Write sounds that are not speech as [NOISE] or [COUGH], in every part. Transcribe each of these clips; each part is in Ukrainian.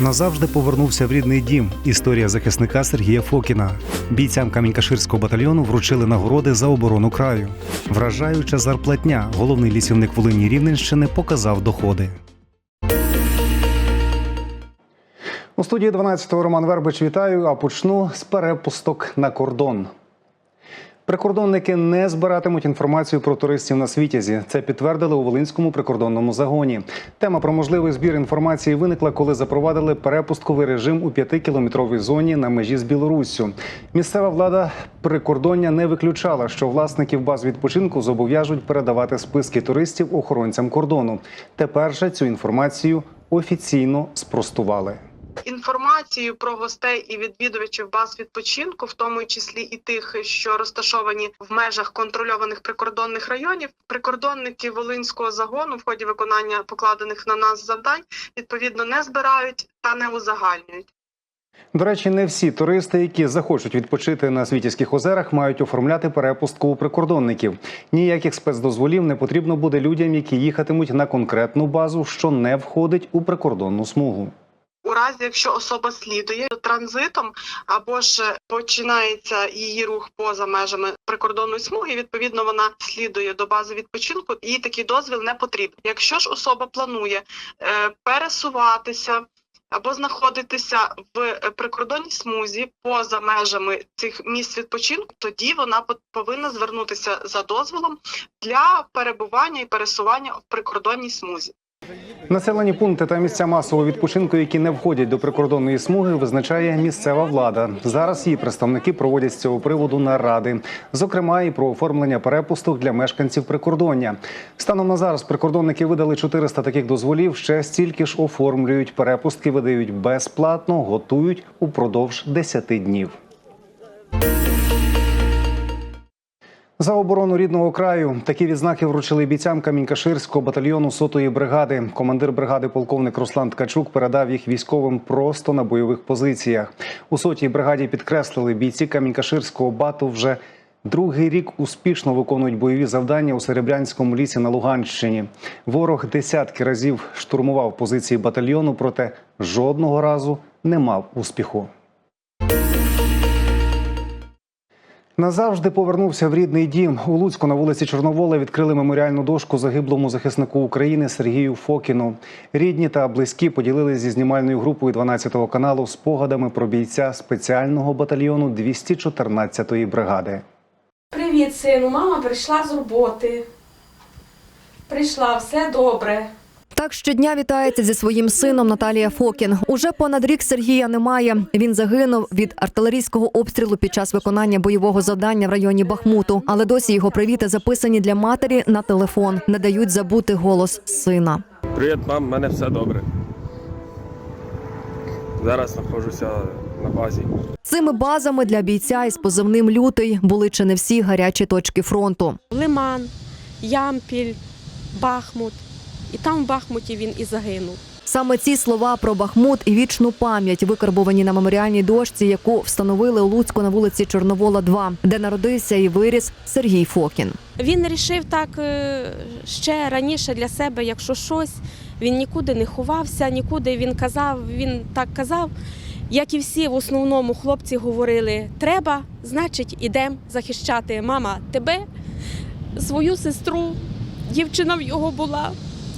Назавжди повернувся в рідний дім. Історія захисника Сергія Фокіна. Бійцям Камінькаширського батальйону вручили нагороди за оборону краю. Вражаюча зарплатня. Головний лісівник Волині Рівненщини показав доходи. У студії 12-го Роман Вербич вітаю. А почну з перепусток на кордон. Прикордонники не збиратимуть інформацію про туристів на світязі. Це підтвердили у Волинському прикордонному загоні. Тема про можливий збір інформації виникла, коли запровадили перепустковий режим у п'ятикілометровій зоні на межі з Білоруссю. Місцева влада прикордоння не виключала, що власників баз відпочинку зобов'яжуть передавати списки туристів охоронцям кордону. Тепер же цю інформацію офіційно спростували. Інформацію про гостей і відвідувачів баз відпочинку, в тому числі і тих, що розташовані в межах контрольованих прикордонних районів, прикордонники Волинського загону в ході виконання покладених на нас завдань відповідно не збирають та не узагальнюють. До речі, не всі туристи, які захочуть відпочити на Світівських озерах, мають оформляти перепустку у прикордонників. Ніяких спецдозволів не потрібно буде людям, які їхатимуть на конкретну базу, що не входить у прикордонну смугу. У разі, якщо особа слідує транзитом або ж починається її рух поза межами прикордонної смуги, відповідно вона слідує до бази відпочинку, їй такий дозвіл не потрібен. Якщо ж особа планує е, пересуватися або знаходитися в прикордонній смузі поза межами цих місць відпочинку, тоді вона повинна звернутися за дозволом для перебування і пересування в прикордонній смузі. Населені пункти та місця масового відпочинку, які не входять до прикордонної смуги, визначає місцева влада. Зараз її представники проводять з цього приводу наради, зокрема і про оформлення перепусток для мешканців прикордоння. Станом на зараз прикордонники видали 400 таких дозволів. Ще стільки ж оформлюють перепустки, видають безплатно, готують упродовж 10 днів. За оборону рідного краю такі відзнаки вручили бійцям Камінькаширського батальйону сотої бригади. Командир бригади, полковник Руслан Ткачук, передав їх військовим просто на бойових позиціях. У сотій бригаді підкреслили бійці Камінькаширського бату вже другий рік успішно виконують бойові завдання у Серебрянському лісі на Луганщині. Ворог десятки разів штурмував позиції батальйону, проте жодного разу не мав успіху. Назавжди повернувся в рідний дім. У Луцьку на вулиці Чорновола відкрили меморіальну дошку загиблому захиснику України Сергію Фокіну. Рідні та близькі поділилися зі знімальною групою 12 каналу спогадами про бійця спеціального батальйону 214-ї бригади. Привіт, сину, мама прийшла з роботи. Прийшла, все добре. Так щодня вітається зі своїм сином Наталія Фокін. Уже понад рік Сергія немає. Він загинув від артилерійського обстрілу під час виконання бойового завдання в районі Бахмуту. Але досі його привіти записані для матері на телефон. Не дають забути голос сина. Привіт, мам, в мене все добре. Зараз знаходжуся на базі. Цими базами для бійця із позивним лютий були чи не всі гарячі точки фронту. Лиман, Ямпіль, Бахмут. І там в Бахмуті він і загинув. Саме ці слова про Бахмут і вічну пам'ять викарбовані на меморіальній дошці, яку встановили у Луцьку на вулиці Чорновола, 2, де народився і виріс Сергій Фокін. Він рішив так е, ще раніше для себе, якщо щось, він нікуди не ховався, нікуди він казав, він так казав. Як і всі в основному хлопці говорили, треба, значить, ідемо захищати мама тебе, свою сестру, дівчина в його була,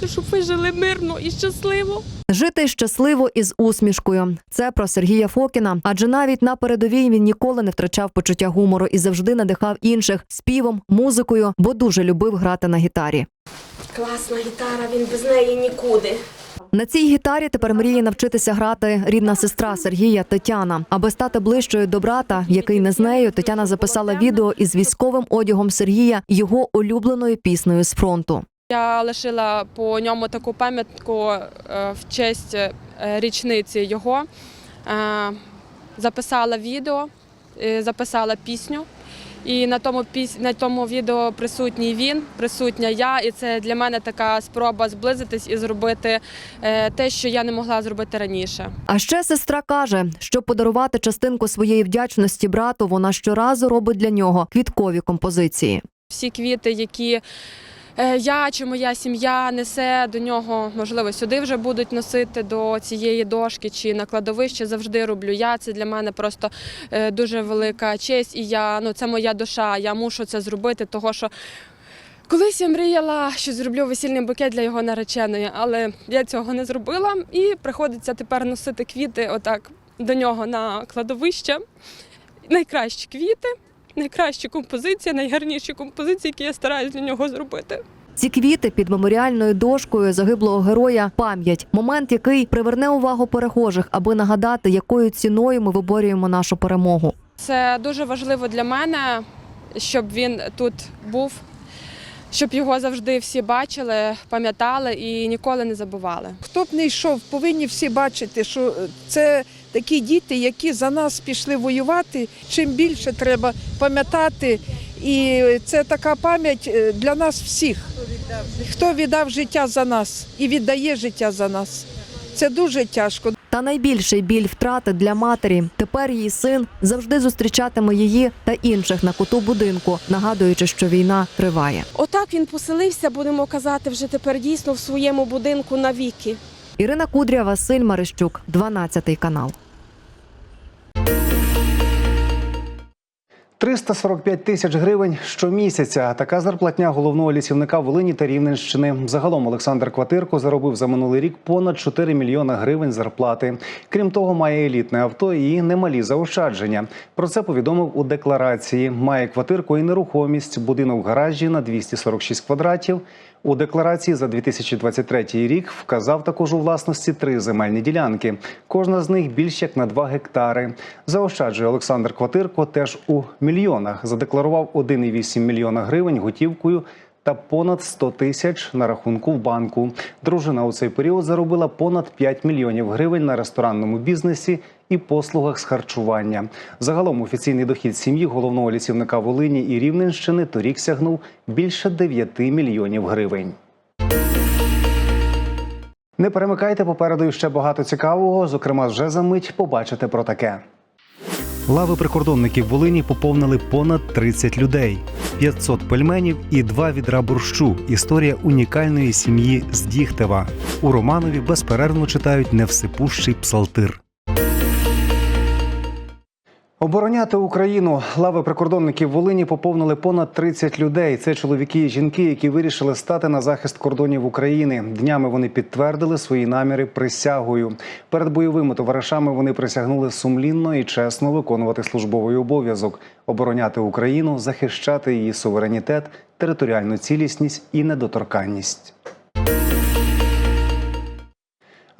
щоб ви жили мирно і щасливо. Жити щасливо із усмішкою. Це про Сергія Фокіна. Адже навіть на передовій він ніколи не втрачав почуття гумору і завжди надихав інших співом, музикою, бо дуже любив грати на гітарі. Класна гітара, він без неї нікуди. На цій гітарі тепер мріє навчитися грати рідна сестра Сергія Тетяна. Аби стати ближчою до брата, який не з нею, Тетяна записала відео із військовим одягом Сергія, його улюбленою піснею з фронту. Я лишила по ньому таку пам'ятку е, в честь е, річниці його. Е, Записала відео, записала пісню. І на тому на тому відео присутній він, присутня я, і це для мене така спроба зблизитись і зробити те, що я не могла зробити раніше. А ще сестра каже, щоб подарувати частинку своєї вдячності брату, вона щоразу робить для нього квіткові композиції. Всі квіти, які я чи моя сім'я несе до нього, можливо, сюди вже будуть носити до цієї дошки чи на кладовище завжди роблю я. Це для мене просто е, дуже велика честь, і я ну це моя душа. Я мушу це зробити, того що. Колись я мріяла, що зроблю весільний букет для його нареченої, але я цього не зробила, і приходиться тепер носити квіти отак до нього на кладовище. Найкращі квіти, найкращі композиції, найгарніші композиції, які я стараюсь для нього зробити. Ці квіти під меморіальною дошкою загиблого героя пам'ять, момент, який приверне увагу перехожих, аби нагадати, якою ціною ми виборюємо нашу перемогу. Це дуже важливо для мене, щоб він тут був, щоб його завжди всі бачили, пам'ятали і ніколи не забували. Хто б не йшов, повинні всі бачити, що це такі діти, які за нас пішли воювати. Чим більше треба пам'ятати, і це така пам'ять е, для нас всіх. Хто віддав життя за нас і віддає життя за нас. Це дуже тяжко. Та найбільший біль втрати для матері. Тепер її син завжди зустрічатиме її та інших на куту будинку, нагадуючи, що війна триває. Отак він поселився, будемо казати, вже тепер дійсно в своєму будинку навіки. Ірина Кудря, Василь Марищук, 12 канал. 345 тисяч гривень щомісяця. Така зарплатня головного лісівника Волині та Рівненщини. Загалом Олександр Кватирко заробив за минулий рік понад 4 мільйона гривень зарплати. Крім того, має елітне авто і немалі заощадження. Про це повідомив у декларації. Має квартирку і нерухомість, будинок в гаражі на 246 квадратів. У декларації за 2023 рік вказав також у власності три земельні ділянки. Кожна з них більш як на 2 гектари. Заощаджує Олександр Кватирко теж у мільйонах. Задекларував 1,8 мільйона гривень готівкою та понад 100 тисяч на рахунку в банку. Дружина у цей період заробила понад 5 мільйонів гривень на ресторанному бізнесі і послугах з харчування. Загалом офіційний дохід сім'ї головного лісівника Волині і Рівненщини торік сягнув більше 9 мільйонів гривень. Не перемикайте попереду ще багато цікавого. Зокрема, вже за мить побачите про таке. Лави прикордонників Волині поповнили понад 30 людей, 500 пельменів і два відра борщу. Історія унікальної сім'ї з Діхтева. У Романові безперервно читають невсипущий псалтир. Обороняти Україну лави прикордонників Волині поповнили понад 30 людей. Це чоловіки і жінки, які вирішили стати на захист кордонів України. Днями вони підтвердили свої наміри присягою. Перед бойовими товаришами вони присягнули сумлінно і чесно виконувати службовий обов'язок, обороняти Україну, захищати її суверенітет, територіальну цілісність і недоторканність.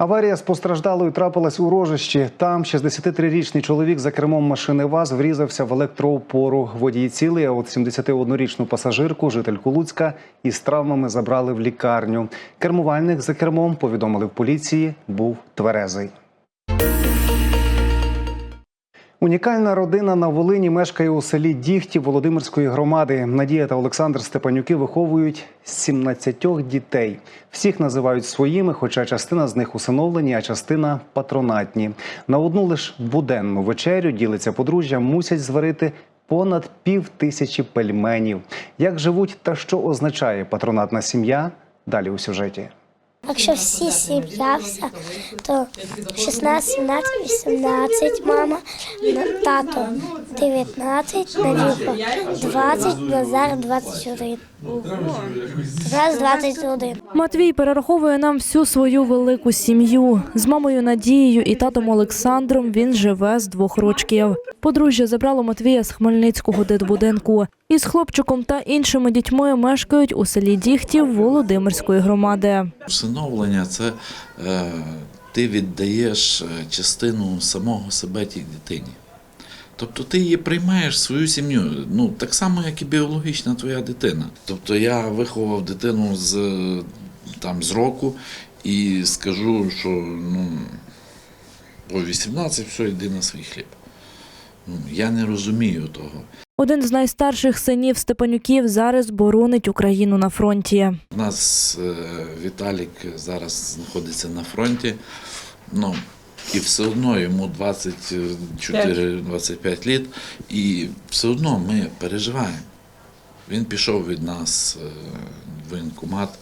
Аварія з постраждалою трапилась у рожищі. Там 63-річний чоловік за кермом машини ВАЗ врізався в електроопору. Водій цілий, а от 71-річну пасажирку, жительку Луцька, із травмами забрали в лікарню. Кермувальник за кермом, повідомили в поліції, був тверезий. Унікальна родина на Волині мешкає у селі Діхті Володимирської громади. Надія та Олександр Степанюки виховують 17 дітей. Всіх називають своїми, хоча частина з них усиновлені, а частина патронатні. На одну лише буденну вечерю ділиться подружжя, мусять зварити понад пів тисячі пельменів. Як живуть та що означає патронатна сім'я? Далі у сюжеті. Якщо всі сім'я, вся, то 16, 17, 18, мама, тато 19, Надюха 20, Назар 21. Раз 21. Матвій перераховує нам всю свою велику сім'ю. З мамою Надією і татом Олександром він живе з двох рочків. Подружжя забрало Матвія з Хмельницького дитбудинку. Із хлопчиком та іншими дітьми мешкають у селі Діхтів Володимирської громади. Всиновлення це е, ти віддаєш е, частину самого себе тій дитині. Тобто ти її приймаєш свою сім'ю, ну так само, як і біологічна твоя дитина. Тобто я виховав дитину з, е, там, з року і скажу, що ну, о 18 все йди на свій хліб. Ну, я не розумію того. Один з найстарших синів Степанюків зараз боронить Україну на фронті. У нас е, Віталік зараз знаходиться на фронті. Ну, і все одно йому 24-25 літ, і все одно ми переживаємо. Він пішов від нас е, в воєнкомат, е,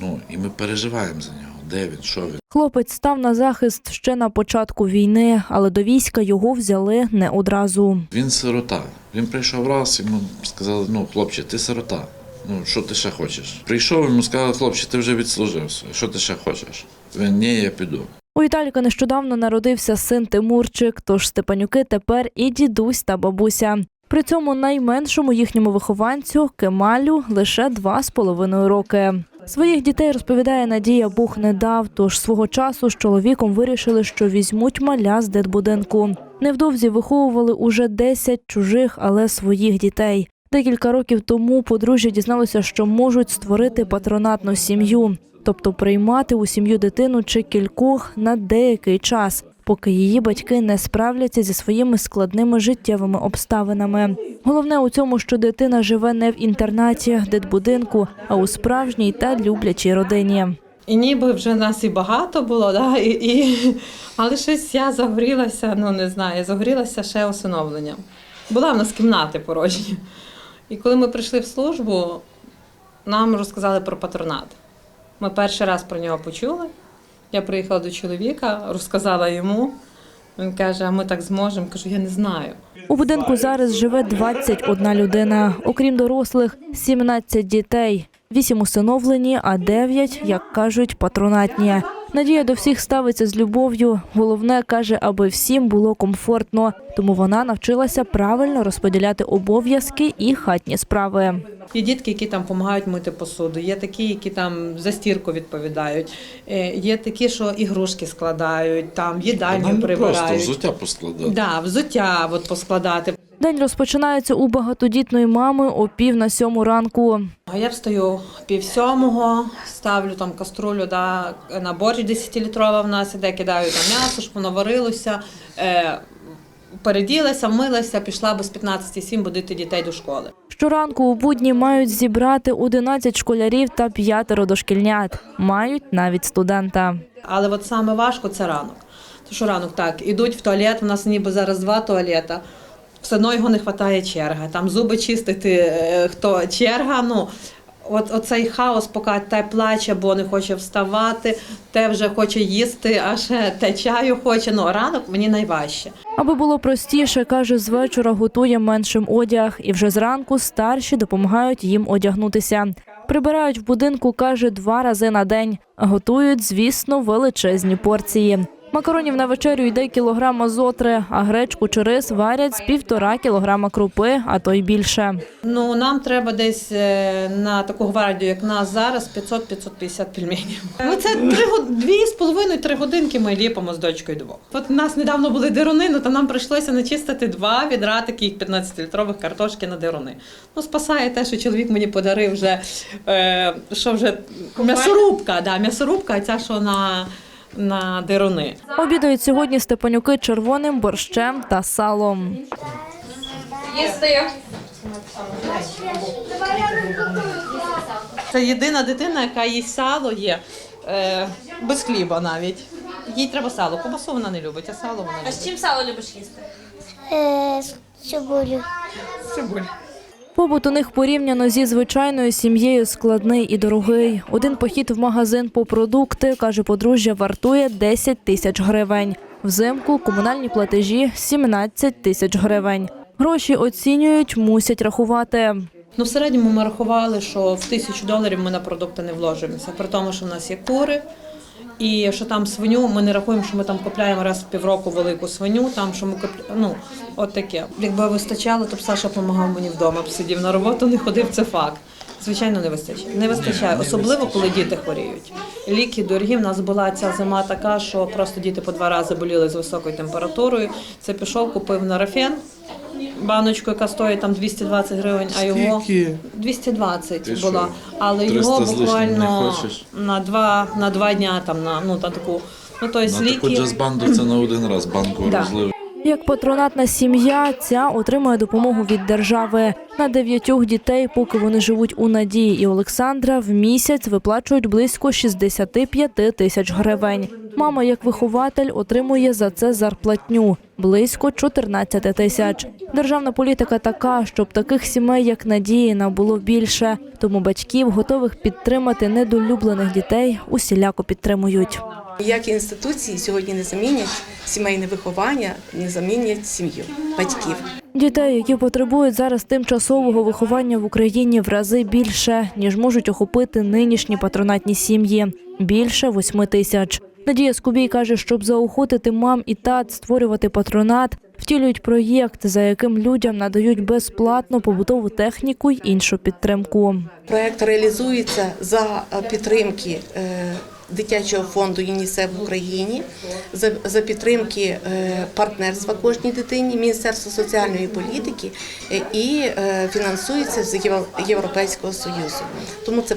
ну, і ми переживаємо за нього. Де він, що він. Хлопець став на захист ще на початку війни, але до війська його взяли не одразу. Він сирота. Він прийшов раз, йому сказали, ну, хлопче, ти сирота. Ну, що ти ще хочеш? Прийшов, йому сказали, хлопче, ти вже відслужився. Що ти ще хочеш? Він, ні, я піду. У Віталіка нещодавно народився син Тимурчик, тож Степанюки тепер і дідусь та бабуся. При цьому найменшому їхньому вихованцю Кемалю лише два з половиною роки. Своїх дітей розповідає Надія Бог не дав. Тож свого часу з чоловіком вирішили, що візьмуть маля з дитбудинку. Невдовзі виховували уже 10 чужих, але своїх дітей. Декілька років тому подружжя дізналося, що можуть створити патронатну сім'ю, тобто приймати у сім'ю дитину чи кількох на деякий час, поки її батьки не справляться зі своїми складними життєвими обставинами. Головне у цьому, що дитина живе не в інтернаті, дитбудинку, а у справжній та люблячій родині. І ніби вже нас і багато було, да? і, і... але щось я загорілася, ну не знаю, загорілася ще усиновленням. Була в нас кімнати порожні. І коли ми прийшли в службу, нам розказали про патронат. Ми перший раз про нього почули. Я приїхала до чоловіка, розказала йому. Він каже: а ми так зможемо. Кажу, я не знаю. У будинку зараз живе 21 людина. Окрім дорослих, 17 дітей. Вісім усиновлені, а дев'ять, як кажуть, патронатні. Надія до всіх ставиться з любов'ю. Головне каже, аби всім було комфортно. Тому вона навчилася правильно розподіляти обов'язки і хатні справи. Є дітки, які там допомагають мити посуду, є такі, які там за стірку відповідають, е, є такі, що ігрушки складають, там їдальню не просто взуття поскладати. Да, взуття от поскладати. День розпочинається у багатодітної мами о пів на сьому ранку. А я встаю пів сьомого, ставлю там каструлю да, на борщ 10-літрова в нас іде, кидаю там м'ясо, щоб воно варилося. Е, переділася, вмилася, пішла без 15-7 будити дітей до школи. Щоранку у будні мають зібрати 11 школярів та п'ятеро дошкільнят. Мають навіть студента. Але от саме важко це ранок. Тому що ранок так, ідуть в туалет, у нас ніби зараз два туалета. Все одно його не вистачає черга. Там зуби чистити, е, хто черга. Ну от оцей хаос, поки те плаче, бо не хоче вставати, те вже хоче їсти, а ще те чаю хоче. Ну ранок мені найважче. Аби було простіше, каже, з вечора готує меншим одяг, і вже зранку старші допомагають їм одягнутися. Прибирають в будинку, каже, два рази на день. Готують, звісно, величезні порції. Макаронів на вечерю йде кілограм азотри, а гречку чи рис варять з півтора кілограма крупи, а то й більше. Ну нам треба десь е, на таку гвардію, як нас зараз, 500-550 пельменів. [LAUGHS] Ну це три дві з половиною три годинки ми ліпимо з дочкою двох. От у нас недавно були дируни, ну то нам прийшлося начистити два відра таких 15-літрових картошки на дируни. Ну спасає те, що чоловік мені подарив вже е, що вже м'ясорубка, да, м'ясорубка, а ця що на, на дируни. Обідають сьогодні степанюки червоним борщем та салом. Це єдина дитина, яка їсть сало є е, без хліба навіть. Їй треба сало. Кубасу вона не любить, а сало вона любить. А з чим сало любиш їсти? Е, з цибулю. Побут у них порівняно зі звичайною сім'єю складний і дорогий. Один похід в магазин по продукти, каже подружжя, вартує 10 тисяч гривень. Взимку комунальні платежі 17 тисяч гривень. Гроші оцінюють, мусять рахувати. Ну, в середньому ми рахували, що в тисячу доларів ми на продукти не вложимося, при тому, що в нас є кури. І що там свиню, ми не рахуємо, що ми там купляємо раз в півроку велику свиню, там що ми купляємо, ну, от таке. Якби вистачало, то б Саша допомагав мені вдома, б сидів на роботу, не ходив, це факт. Звичайно, не вистачає. Не вистачає, особливо коли діти хворіють. Ліки дорогі. В нас була ця зима така, що просто діти по два рази боліли з високою температурою. Це пішов, купив нарафен, баночку, яка стоїть там 220 гривень, а його Скільки? 220 Ти була. що, Але 300 його з лишнім не буквально хочеш? на два на два дня там на ну та таку. Ну то На есть таку ліки. джазбанду це на один раз банку Да. розлив. Як патронатна сім'я, ця отримує допомогу від держави. На дев'ятьох дітей, поки вони живуть у Надії і Олександра, в місяць виплачують близько 65 тисяч гривень. Мама, як вихователь, отримує за це зарплатню близько 14 тисяч. Державна політика така, щоб таких сімей, як Надіїна, було більше. Тому батьків, готових підтримати недолюблених дітей, усіляко підтримують. Ніякі інституції сьогодні не замінять сімейне виховання, не замінять сім'ю батьків. Дітей, які потребують зараз тимчасового виховання в Україні в рази більше, ніж можуть охопити нинішні патронатні сім'ї більше восьми тисяч. Надія Скубій каже, щоб заохотити мам і тат створювати патронат, втілюють проєкт, за яким людям надають безплатно побутову техніку й іншу підтримку. Проект реалізується за підтримки е, дитячого фонду ЮНІСЕФ в Україні, за, підтримки е, партнерства кожній дитині, Міністерства соціальної політики е, і е, фінансується з Євро- Європейського союзу. Тому ця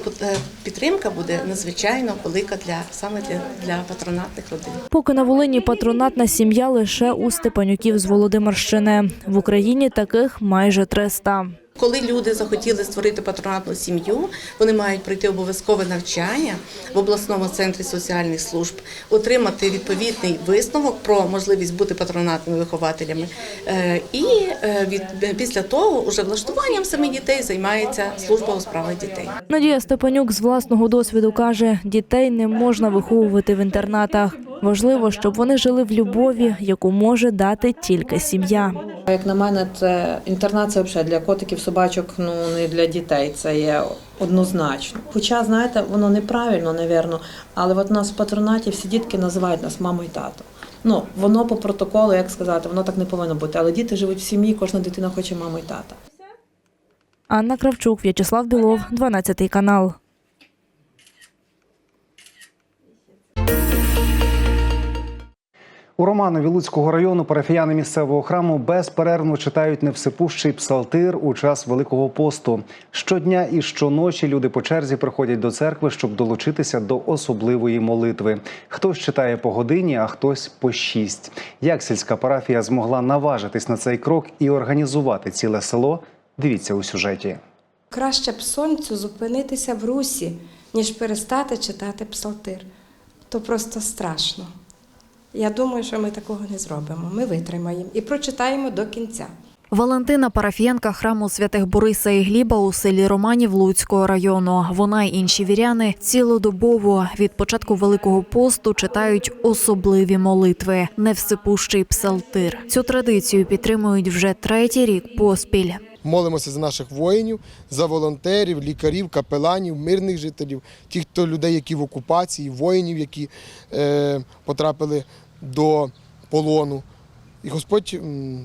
підтримка буде надзвичайно велика для саме для, для патронатних родин. Поки на Волині патронатна сім'я лише у Степанюків з Володимирщини. В Україні таких майже 300. Коли люди захотіли створити патронатну сім'ю, вони мають пройти обов'язкове навчання в обласному центрі соціальних служб, отримати відповідний висновок про можливість бути патронатними вихователями. Е, І е, від після того уже влаштуванням самих дітей займається служба у справах дітей. Надія Степанюк з власного досвіду каже, дітей не можна виховувати в інтернатах. Важливо, щоб вони жили в любові, яку може дати тільки сім'я. Як на мене, це інтернат це взагалі для котиків, собачок, ну не для дітей. Це є однозначно. Хоча, знаєте, воно неправильно, навірно, але от у нас в патронаті всі дітки називають нас мамою і тато. Ну, воно по протоколу, як сказати, воно так не повинно бути. Але діти живуть в сім'ї, кожна дитина хоче маму і тата. Анна Кравчук, В'ячеслав Білов, 12 канал. У Романові Луцького району парафіяни місцевого храму безперервно читають невсипущий псалтир у час Великого посту. Щодня і щоночі люди по черзі приходять до церкви, щоб долучитися до особливої молитви. Хтось читає по годині, а хтось по шість. Як сільська парафія змогла наважитись на цей крок і організувати ціле село? Дивіться у сюжеті. Краще б сонцю зупинитися в русі, ніж перестати читати псалтир. То просто страшно. Я думаю, що ми такого не зробимо. Ми витримаємо і прочитаємо до кінця. Валентина парафієнка храму святих Бориса і Гліба у селі Романів Луцького району. Вона й інші віряни цілодобово від початку Великого посту читають особливі молитви, невсипущий псалтир. Цю традицію підтримують вже третій рік поспіль. Молимося за наших воїнів, за волонтерів, лікарів, капеланів, мирних жителів, тих, хто людей, які в окупації, воїнів, які е, потрапили до полону. І Господь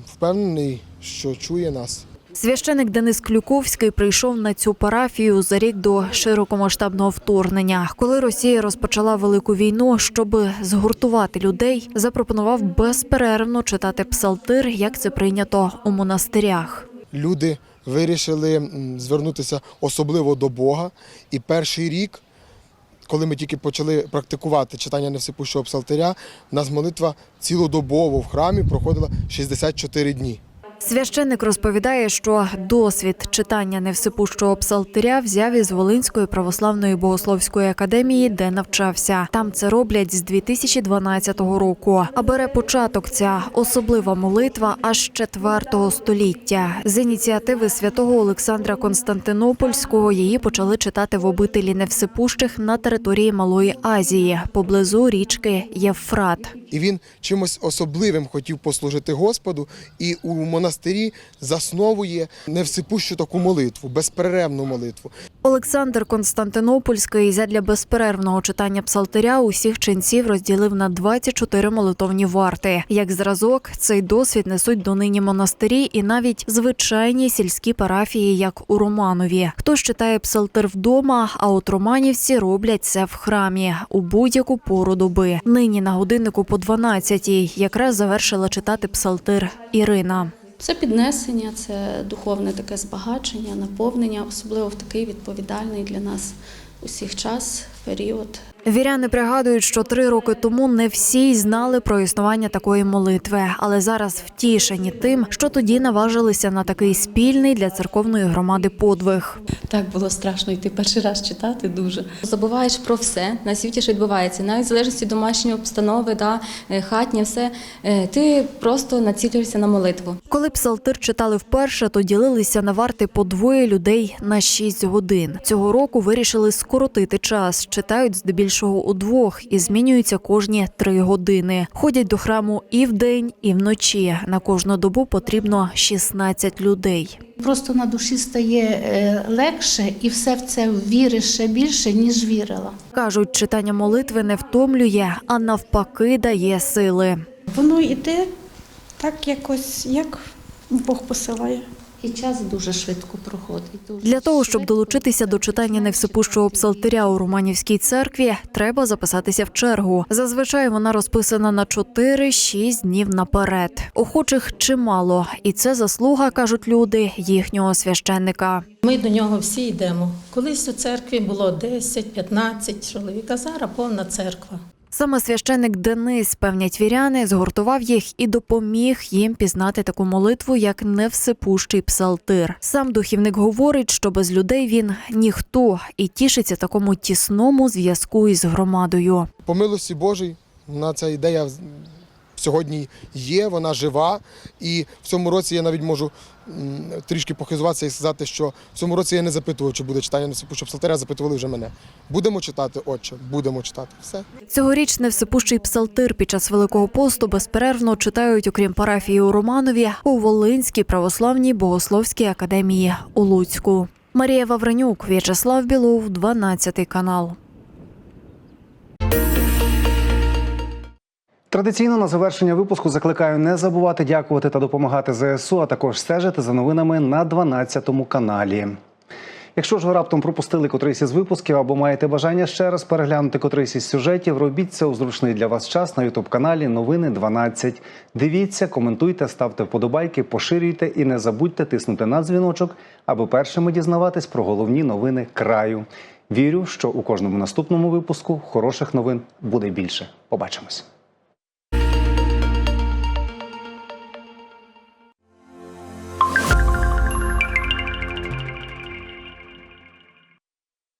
впевнений, що чує нас. Священик Денис Клюковський прийшов на цю парафію за рік до широкомасштабного вторгнення. Коли Росія розпочала велику війну, щоб згуртувати людей, запропонував безперервно читати псалтир, як це прийнято у монастирях. Люди вирішили звернутися особливо до Бога. І перший рік, коли ми тільки почали практикувати читання невсипущого псалтиря, у нас молитва цілодобово в храмі проходила 64 дні. Священник розповідає, що досвід читання невсипущого псалтиря взяв із Волинської православної богословської академії, де навчався. Там це роблять з 2012 року. А бере початок ця особлива молитва аж з 4 століття. З ініціативи святого Олександра Константинопольського її почали читати в обителі невсипущих на території Малої Азії поблизу річки Євфрат. І він чимось особливим хотів послужити Господу, і у монастирі засновує невсипущу таку молитву, безперервну молитву. Олександр Константинопольський задля безперервного читання псалтиря усіх ченців розділив на 24 молитовні варти. Як зразок, цей досвід несуть донині монастирі і навіть звичайні сільські парафії, як у Романові. Хтось читає псалтир вдома, а от романівці роблять це в храмі у будь-яку пору доби. Нині на годиннику по 12-й якраз завершила читати псалтир Ірина. Це піднесення, це духовне таке збагачення, наповнення, особливо в такий відповідальний для нас усіх час, період. Віряни пригадують, що три роки тому не всі знали про існування такої молитви, але зараз втішені тим, що тоді наважилися на такий спільний для церковної громади подвиг. Так було страшно йти перший раз читати дуже. Забуваєш про все на світі, що відбувається, навіть в залежності домашньої обстанови, да, е, хатнє, все. Е, Ти просто націлюєшся на молитву. Коли псалтир читали вперше, то ділилися на варти по двоє людей на 6 годин. Цього року вирішили скоротити час. Читають здебільшого удвох і змінюються кожні три години. Ходять до храму і вдень, і вночі. На кожну добу потрібно 16 людей. Просто на душі стає е, легше і все в це віриш ще більше, ніж вірила. Кажуть, читання молитви не втомлює, а навпаки дає сили. Воно йде так якось, як Бог посилає. І час дуже швидко проходить. Дуже Для того, щоб швидко. долучитися до читання невсипущого псалтиря у Романівській церкві, треба записатися в чергу. Зазвичай вона розписана на 4-6 днів наперед. Охочих чимало, і це заслуга, кажуть люди, їхнього священника. Ми до нього всі йдемо. Колись у церкві було 10-15 чоловік, а зараз повна церква. Саме священник Денис, певнять віряни, згуртував їх і допоміг їм пізнати таку молитву, як невсипущий псалтир. Сам духівник говорить, що без людей він ніхто і тішиться такому тісному зв'язку із громадою. По милості Божій, на ця ідея сьогодні є, вона жива. І в цьому році я навіть можу трішки похизуватися і сказати, що в цьому році я не запитував, чи буде читання Несипущого псалтиря, запитували вже мене. Будемо читати, отче, будемо читати. Все. Цьогоріч невсипущий псалтир під час Великого посту безперервно читають, окрім парафії у Романові, у Волинській православній богословській академії у Луцьку. Марія Вавренюк, В'ячеслав Білов, 12 канал. Традиційно на завершення випуску закликаю не забувати дякувати та допомагати ЗСУ, а також стежити за новинами на 12 каналі. Якщо ж ви раптом пропустили котрийсь із випусків або маєте бажання ще раз переглянути котрийсь із сюжетів, робіть це у зручний для вас час на ютуб каналі Новини 12. Дивіться, коментуйте, ставте вподобайки, поширюйте і не забудьте тиснути на дзвіночок, аби першими дізнаватись про головні новини краю. Вірю, що у кожному наступному випуску хороших новин буде більше. Побачимось.